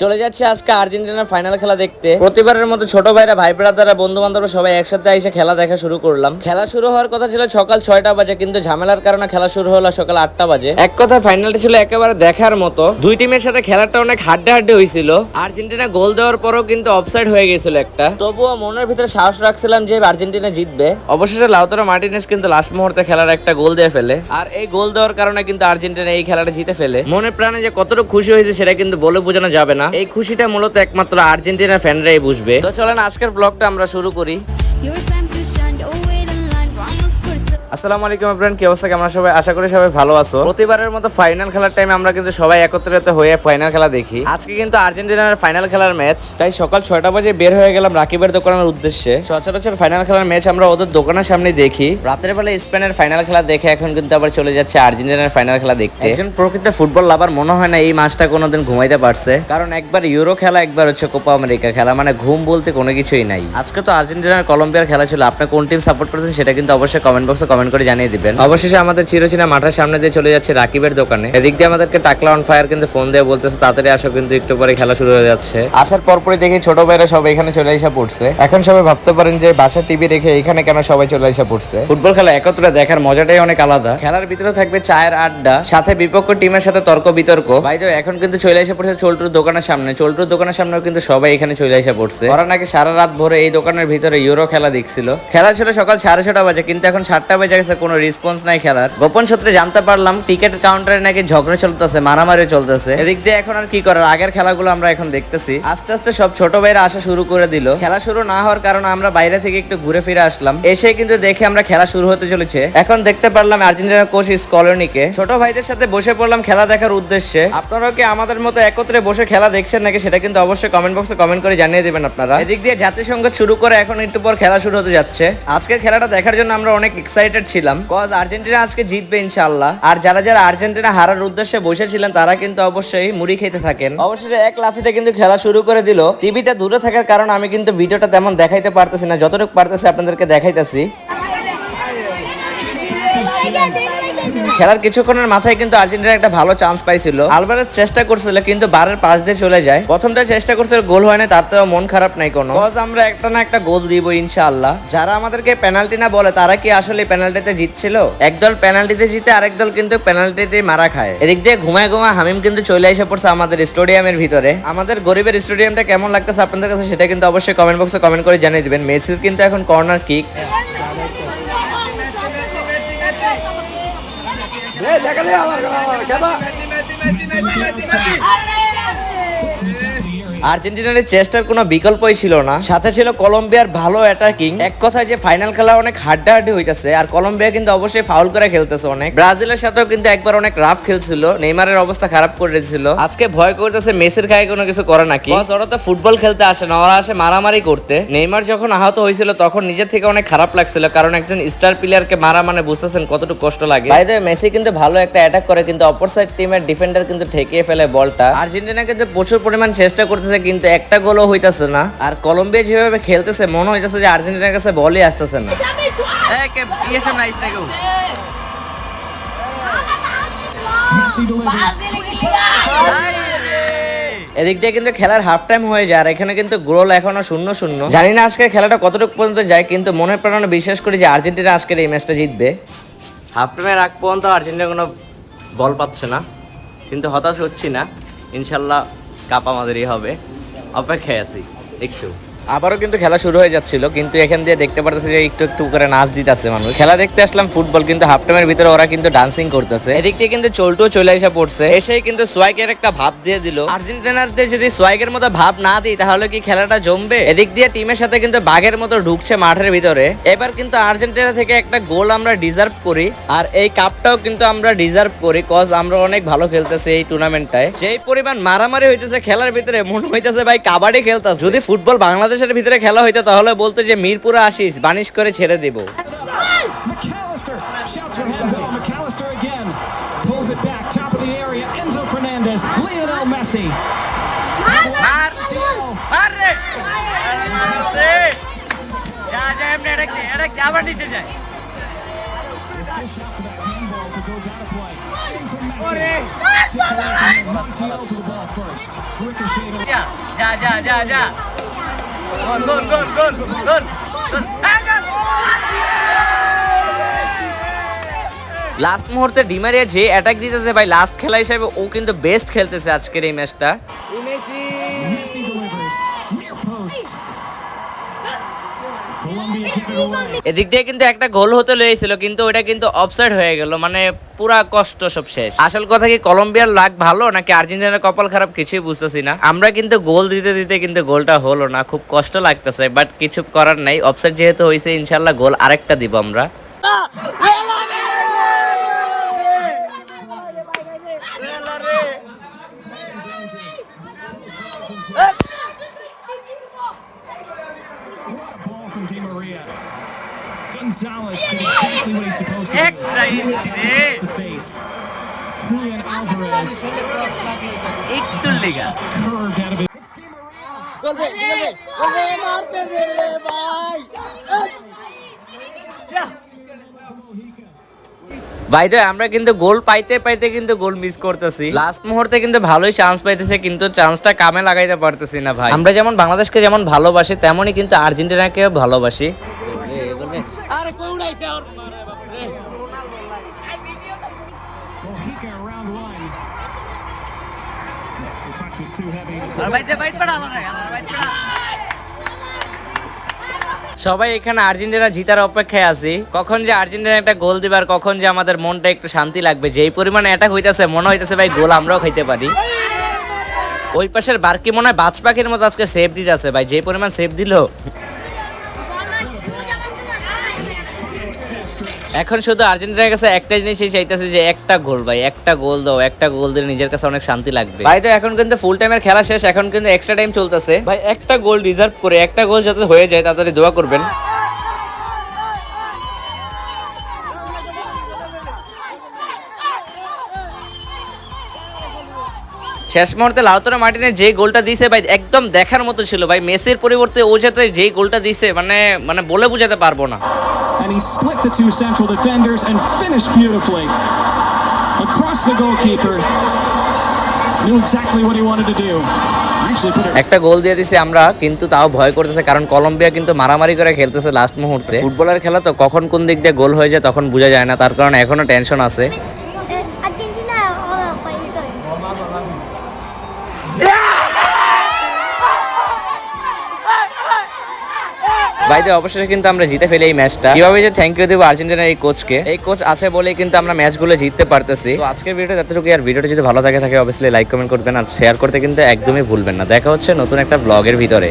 চলে যাচ্ছে আজকে আর্জেন্টিনার ফাইনাল খেলা দেখতে। প্রতিবারের মতো ছোট ভাইরা, ভাই ব্রাদাররা বন্ধু বান্ধবরা সবাই একসাথে এসে খেলা দেখা শুরু করলাম। খেলা শুরু হওয়ার কথা ছিল সকাল ছয়টা বাজে, কিন্তু ঝামেলার কারণে খেলা শুরু হলো সকাল আটটা বাজে। এক কথায় ফাইনালটা ছিল একেবারে দেখার মতো। দুই টিমের সাথে খেলাটা অনেক হাড্ডে হাড্ডে হয়েছিল। আর্জেন্টিনা গোল দেওয়ার পরও কিন্তু অফসাইড হয়ে গেছিল একটা। তবুও মনের ভিতরে সাহস রাখছিলাম যে আর্জেন্টিনা জিতবে। অবশেষে লাউতারো মার্টিনেস কিন্তু লাস্ট মুহূর্তে খেলার একটা গোল দিয়ে ফেলে। আর এই গোল দেওয়ার কারণে কিন্তু আর্জেন্টিনা এই খেলাটা জিতে ফেলে। মনে প্রাণে যে কতটুকু খুশি হয়েছে সেটা কিন্তু বলে বোঝানো যাবে না। এই খুশিটা মূলত একমাত্র আর্জেন্টিনা ফ্যানরাই বুঝবে। তো চলেন আজকের ব্লগটা আমরা শুরু করি। আসসালামু আলাইকুম ফ্রেন্ড কি অবস্থা? কেমন সবাই? আশা করি সবাই ভালো আছো। প্রতিবারের মতো ফাইনাল খেলার টাইমে আমরা কিন্তু সবাই একত্রিত হয়ে ফাইনাল খেলা দেখি। আজকে কিন্তু আর্জেন্টিনার ফাইনাল খেলার ম্যাচ তাই সকাল ছয়টা বাজে বের হয়ে গেলাম রাকিবের দোকানের উদ্দেশ্যে। সচরাচর ফাইনাল খেলার ম্যাচ আমরা ওদের দোকানের সামনে দেখি। রাতের বেলা স্পেনের ফাইনাল খেলা দেখে এখন কিন্তু আবার চলে যাচ্ছে আর্জেন্টিনার ফাইনাল খেলা দেখতে। একজন প্রকৃত ফুটবল লাভার মনে হয় না এই মাসটা কোনোদিন ঘুমাইতে পারছে। কারণ একবার ইউরো খেলা, একবার হচ্ছে কোপা আমেরিকা খেলা মানে ঘুম বলতে কোনো কিছুই নাই। আজকে তো আর্জেন্টিনার কলম্বিয়ার খেলা ছিল। আপনি কোন টিম সাপোর্ট করছেন সেটা কিন্তু অবশ্যই কমেন্ট বক্সে কমেন্ট করে জানিয়ে দিবেন। অবশেষে আমাদের চিরচেনা মাঠের সামনে দিয়ে চলে যাচ্ছে রাকিবের দোকানে। এদিক দিয়ে আমাদেরকে টাকলা অন ফায়ার কিন্তু ফোন দিয়ে বলতেছে তাড়াতাড়ি আসো কিন্তু একটু পরে খেলা শুরু হয়ে যাচ্ছে। আসার পরপরই দেখি ছোট ভাইরা সবাই এখানে চলে এসে পড়ছে। এখন সবাই ভাবতে পারেন যে বাসার টিভি রেখে এখানে কেন সবাই চলে এসে পড়ছে? ফুটবল খেলা একত্রে দেখার মজাটাই অনেক আলাদা। খেলার ভিতরে থাকবে চায়ের আড্ডা সাথে বিপক্ষ টিমের সাথে তর্ক বিতর্ক। ভাই তো এখন কিন্তু চলে এসে পড়ছে চল্টুর দোকানের সামনে। চল্টুর দোকানের সামনেও কিন্তু সবাই এখানে চলে এসে পড়ছে। ওরা নাকি সারা রাত ভরে এই দোকানের ভিতরে ইউরো খেলা দেখছিল। খেলা ছিল সকাল সাড়ে ছটা বাজে কিন্তু এখন সাতটা বেজে গেছে কোনো রেসপন্স নাই খেলার। গোপন সূত্রে জানতে পারলাম টিকিট কাউন্টারে নাকি ঝগড়া চলতেছে, মারামারি চলতেছে। এদিক দিয়ে এখন আর কি করার? আগের খেলাগুলো আমরা এখন দেখতেছি। আস্তে আস্তে সব ছোট ভাইরা আসা শুরু করে দিল। খেলা শুরু না হওয়ার কারণে আমরা বাইরে থেকে একটু ঘুরে ফিরে আসলাম। এসে কিন্তু দেখে আমরা খেলা শুরু হতে চলেছে। এখন দেখতে পারলাম আর্জেন্টিনার কোচ স্কলনিকে ছোট ভাইদের সাথে বসে পড়লাম খেলা দেখার উদ্দেশ্যে। আপনারাও কি আমাদের মতো একত্রে বসে খেলা দেখছেন নাকি সেটা কিন্তু অবশ্যই কমেন্ট বক্সে কমেন্ট করে জানিয়ে দিবেন আপনারা। এদিক দিয়ে জাতিসংঘ শুরু করে এখন একটু পর খেলা শুরু হতে যাচ্ছে। আজকের খেলাটা দেখার জন্য আমরা অনেক এক্সাইটেড ছিলাম কজ আর্জেন্টিনা আজকে জিতবে ইনশাল্লাহ আর যারা যারা আর্জেন্টিনা হারার উদ্দেশ্যে বসেছিলেন, তারা কিন্তু অবশ্যই মুড়ি খেতে থাকেন। অবশ্যই এক লাফিতে কিন্তু খেলা শুরু করে দিল। টিভিটা দূরে থাকার কারণে আমি কিন্তু ভিডিওটা তেমন দেখাইতে পারতেছি না, যতটুকু পারতেছি আপনাদেরকে দেখাইতেছি। খেলার কিছুক্ষণের মাথায় কিন্তু আর্জেন্টিনা একটা ভালো চান্স পাইছিল। আলভারেজ চেষ্টা করছিল, কিন্তু বারের পাশ দিয়ে চলে যায়। প্রথমটা চেষ্টা করছিল, গোল হয় না তাতেও মন খারাপ নাই কোনো। আমরা একটা না একটা গোল দিব, ইনশাআল্লাহ। যারা আমাদেরকে পেনাল্টি না বলে, তারা কি আসলে পেনাল্টিতে জিতছিল? একদল পেনাল্টিতে জিতে আরেক দল কিন্তু পেনাল্টিতে মারা খায়। এদিক দিয়ে ঘুমায় ঘুমায় হামিম কিন্তু চলে এসে পড়ছে আমাদের স্টেডিয়ামের ভিতরে। আমাদের গরিবের স্টেডিয়ামটা কেমন লাগতেছে আপনাদের কাছে, সেটা কিন্তু অবশ্যই কমেন্ট বক্সে কমেন্ট করে জানিয়ে দিবেন। মেসির কিন্তু এখন কর্নার কিক দেখা আমার কথা আর্জেন্টিনার চেষ্টার কোনো বিকল্পই ছিল না। সাথে ছিল কলম্বিয়ার ভালো অ্যাটাকিং এক কথায় যে ফাইনাল খেলা অনেক হাড্ডাহাড্ডি হইতাছে, আর কলম্বিয়া কিন্তু অবশ্যই ফাউল করে খেলতেছে অনেক। ব্রাজিলের সাথেও কিন্তু একবার অনেক রাফ খেলছিল, নেইমারের অবস্থা খারাপ করে দিয়েছিল। আজকে ভয় করতেছে, মেসির গায়ে কোনো কিছু করে নাকি? ওরা তো ফুটবল খেলতে আসে না, ওরা আসে মারামারি করতে। নেইমার যখন আহত হয়েছিল, তখন নিজের থেকে অনেক খারাপ লাগছিল, কারণ একজন স্টার প্লেয়ারকে মারা মানে বুঝতেছেন কতটুকু কষ্ট লাগে। বাইরে মেসি কিন্তু ভালো একটা অ্যাটাক করে, কিন্তু অপর সাইড টিমের ডিফেন্ডার কিন্তু ঠেকিয়ে ফেলে বলটা আর্জেন্টিনা কিন্তু প্রচুর পরিমাণ চেষ্টা করতেছে কিন্তু একটা গোলও হইতাছে না। আর কলম্বিয়া যেভাবে খেলতেছে মনে হইতাছে যে আর্জেন্টিনার কাছে বলই আসতেছে না। এদিক দিয়ে কিন্তু খেলার হাফ টাইম হয়ে যায় আর এখানে কিন্তু গোল এখনও শূন্য শূন্য। জানি না আজকে খেলাটা কতটুকু পর্যন্ত যায় কিন্তু মনে প্রাণে বিশ্বাস করি যে আর্জেন্টিনা আজকের এই ম্যাচটা জিতবে। হাফ টাইমের আগ পর্যন্ত আর্জেন্টিনা কোনো বল পাচ্ছে না কিন্তু হতাশ হচ্ছি না। ইনশাল্লাহ কাপ আমাদেরই হবে। অপেক্ষায় আছি একটু। আবারও কিন্তু খেলা শুরু হয়ে যাচ্ছিল, কিন্তু এখান দিয়ে দেখতে পারতেছে যে একটু একটু করে নাচ দিতেছে মানুষ। খেলা দেখতে আসলাম, ফুটবল কিন্তু হাফ টাইমের ভিতরে ওরা কিন্তু ডান্সিং করতেছে। এদিক দিয়ে কিন্তু চল্টু চলে এসে পড়ছে। এসেই কিন্তু সোয়াইকের একটা ভাব দিয়ে দিল। আর্জেন্টিনারদের যদি সোয়াইকের মতো ভাব না দিই, তাহলে কি খেলাটা জমবে? এদিক দিয়ে টিমের সাথে কিন্তু বাঘের মতো ঢুকছে মাঠের ভিতরে। এবার কিন্তু আর্জেন্টিনা থেকে একটা গোল আমরা ডিজার্ভ করি, আর এই কাপটাও কিন্তু আমরা ডিজার্ভ করি কজ আমরা অনেক ভালো খেলতেছি এই টুর্নামেন্টটায় যেই পরিমাণ মারামারি হইতেছে খেলার ভিতরে, মনে হইতেছে ভাই কাবাডি খেলতেছে। যদি ফুটবল বাংলাদেশের ভিতরে খেলা হইতো তাহলে বলতো যে মিরপুরে আসিস বানিশ করে ছেড়ে দিব first. Ricochet to যা যা যা যা লাস্ট মুহূর্তে ডিমারিয়া যে অ্যাটাক দিতেছে ভাই লাস্ট খেলা হিসেবে ও কিন্তু বেস্ট খেলতেছে আজকের এই ম্যাচটা এদিক দিয়ে কিন্তু একটা গোল হতে লেগেছিল কিন্তু ওটা কিন্তু অফসাইড হয়ে গেল মানে পুরা কষ্ট সব শেষ। আসল কথা কি, কলম্বিয়ার লাগ ভালো নাকি আর্জেন্টিনার কপাল খারাপ কিছুই বুঝতেছি না। আমরা কিন্তু গোল দিতে দিতে কিন্তু গোলটা হলো না, খুব কষ্ট লাগতেছে বাট কিছু করার নাই। অফসাইড যেহেতু হয়েছে ইনশাল্লাহ গোল আরেকটা দিব আমরা। from Di Maria. Gonzalez did exactly what he's supposed to do. It's the face. Julian Alvarez একটু লিগা curved out of it. It's Di Maria. ভাই তো আমরা কিন্তু গোল পাইতে পাইতে কিন্তু গোল মিস করতেছি। লাস্ট মুহূর্তে কিন্তু ভালোই চান্স পাইতেছে কিন্তু চান্সটা কামে লাগাইতে পারতেছি না ভাই। আমরা যেমন বাংলাদেশকে যেমন ভালোবাসি তেমনই কিন্তু আর্জেন্টিনাকেও ভালোবাসি। Mojica around one. The সবাই এখানে আর্জেন্টিনা জিতার অপেক্ষায় আছি। কখন যে আর্জেন্টিনা একটা গোল দিবার কখন যে আমাদের মনটা একটু শান্তি লাগবে। যেই পরিমাণে এটা হইতেছে, মনে হইতেছে ভাই গোল আমরাও খাইতে পারি। ওই পাশের বার্কি মনে হয় বাজ পাখির মতো আজকে সেভ দিতেছে ভাই। যে পরিমাণ সেভ দিল এখন শুধু আর্জেন্টিনার কাছে একটা জিনিসই চাইতেছে যে একটা গোল ভাই একটা গোল দাও একটা গোল দিলে নিজের কাছে অনেক শান্তি লাগবে। ভাই তো এখন কিন্তু ফুল টাইমের খেলা শেষ এখন কিন্তু এক্সট্রা টাইম চলতেছে। ভাই একটা গোল রিজার্ভ করে একটা গোল যাতে হয়ে যায় তাড়াতাড়ি দোয়া করবেন। শেষ মুহূর্তে লাউতরা মার্টিনের যে গোলটা দিছে ভাই একদম দেখার মতো ছিল ভাই মেসির পরিবর্তে ও যাতে যেই গোলটা দিছে মানে মানে বলে বোঝাতে পারব না And he split the two central defenders and finished beautifully. Across the goalkeeper. Knew exactly what he wanted to do. একটা গোল দিয়ে দিছি আমরা কিন্তু তাও ভয় করতেছে কারণ কলম্বিয়া কিন্তু মারামারি করে খেলতেছে লাস্ট মুহূর্তে ফুটবলের খেলা তো কখন কোন দিক দিয়ে গোল হয়ে যায় তখন বোঝা যায় না তার কারণে এখনও টেনশন আছে বাইদে অবশেষে কিন্তু আমরা জিতে ফেলি এই ম্যাচটা। কীভাবে যে থ্যাংক ইউ দেবো আর্জেন্টিনার এই কোচকে এই কোচ আছে বলে কিন্তু আমরা ম্যাচগুলো জিততে পারতেছি। তো আজকের ভিডিওটা এতটুকু আর ভিডিওটা যদি ভালো থাকে থাকে অবশ্যই লাইক কমেন্ট করবেন। আর শেয়ার করতে কিন্তু একদমই ভুলবেন না। দেখা হচ্ছে নতুন একটা ব্লগের ভিতরে।